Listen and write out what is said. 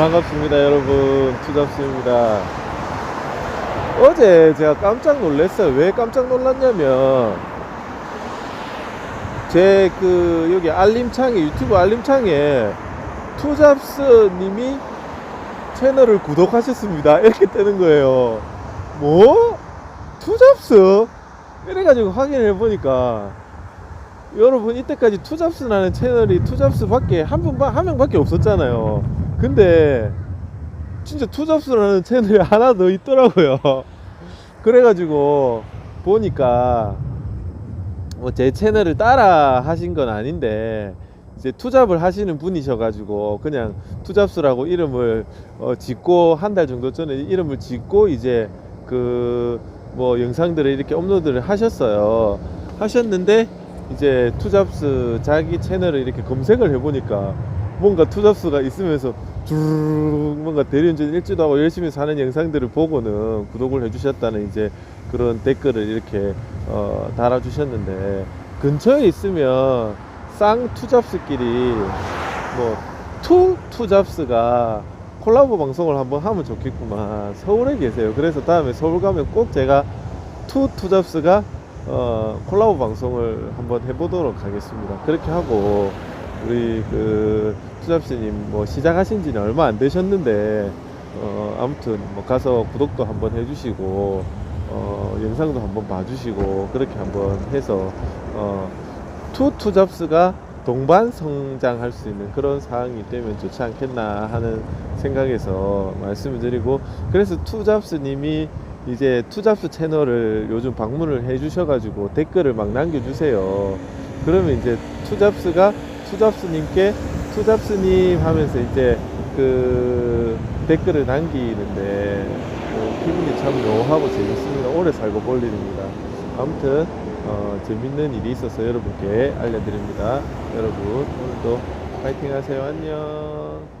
반갑습니다 여러분 투잡스입니다 어제 제가 깜짝 놀랐어요 왜 깜짝 놀랐냐면 제 그 여기 알림창에 유튜브 알림창에 투잡스 님이 채널을 구독하셨습니다 이렇게 뜨는 거예요 뭐? 투잡스? 이래가지고 확인해 보니까 여러분 이때까지 투잡스라는 채널이 투잡스 밖에 한 분만 한 명밖에 없었잖아요. 근데 진짜 투잡스라는 채널이 하나 더 있더라고요. 그래가지고 보니까 뭐 제 채널을 따라 하신 건 아닌데 이제 투잡을 하시는 분이셔가지고 그냥 투잡스라고 이름을 어, 짓고 한 달 정도 전에 이름을 짓고 이제 그 뭐 영상들을 이렇게 업로드를 하셨어요. 하셨는데 이제 투잡스 자기 채널을 이렇게 검색을 해보니까 뭔가 투잡스가 있으면서 쭉 뭔가 대리운전 일지도 하고 열심히 사는 영상들을 보고는 구독을 해주셨다는 이제 그런 댓글을 이렇게 어, 달아주셨는데 근처에 있으면 쌍 투잡스끼리 뭐 투 투잡스가 콜라보 방송을 한번 하면 좋겠구만 서울에 계세요 그래서 다음에 서울 가면 꼭 제가 투 투잡스가 어, 콜라보 방송을 한번 해보도록 하겠습니다. 그렇게 하고 우리 그 투잡스님 뭐 시작하신 지는 얼마 안 되셨는데 어, 아무튼 뭐 가서 구독도 한번 해주시고 어, 영상도 한번 봐주시고 그렇게 한번 해서 어, 투 투잡스가 동반 성장할 수 있는 그런 상황이 되면 좋지 않겠나 하는 생각에서 말씀을 드리고 그래서 투잡스님이 이제 투잡스 채널을 요즘 방문을 해주셔가지고 댓글을 막 남겨주세요. 그러면 이제 투잡스가 투잡스님께 투잡스님 하면서 이제 그 댓글을 남기는데 어, 기분이 참 묘하고 재밌습니다. 오래 살고 볼 일입니다. 아무튼 어, 재밌는 일이 있어서 여러분께 알려드립니다. 여러분 오늘도 파이팅 하세요. 안녕.